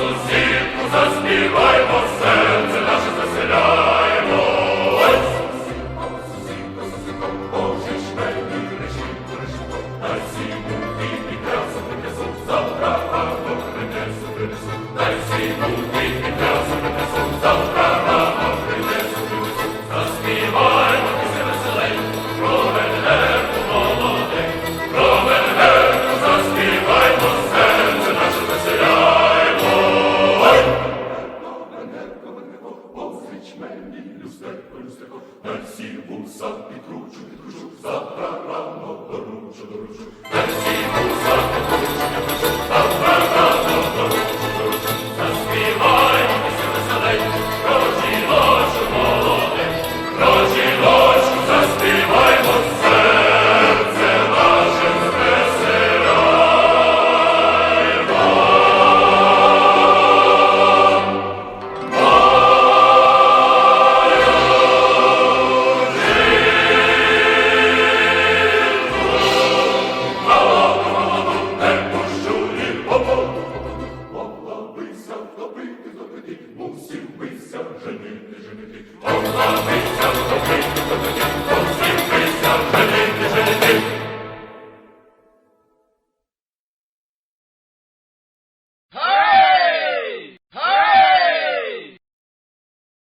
сусідку, заспіваймо, серце наше заселяємо. Ось сусідку, сусідку, Божий шмель, рішіть, рішіть, та сіду. люстерко, на всі вуса підкручу, підкручу, за праправно поручу, доручу. Ola,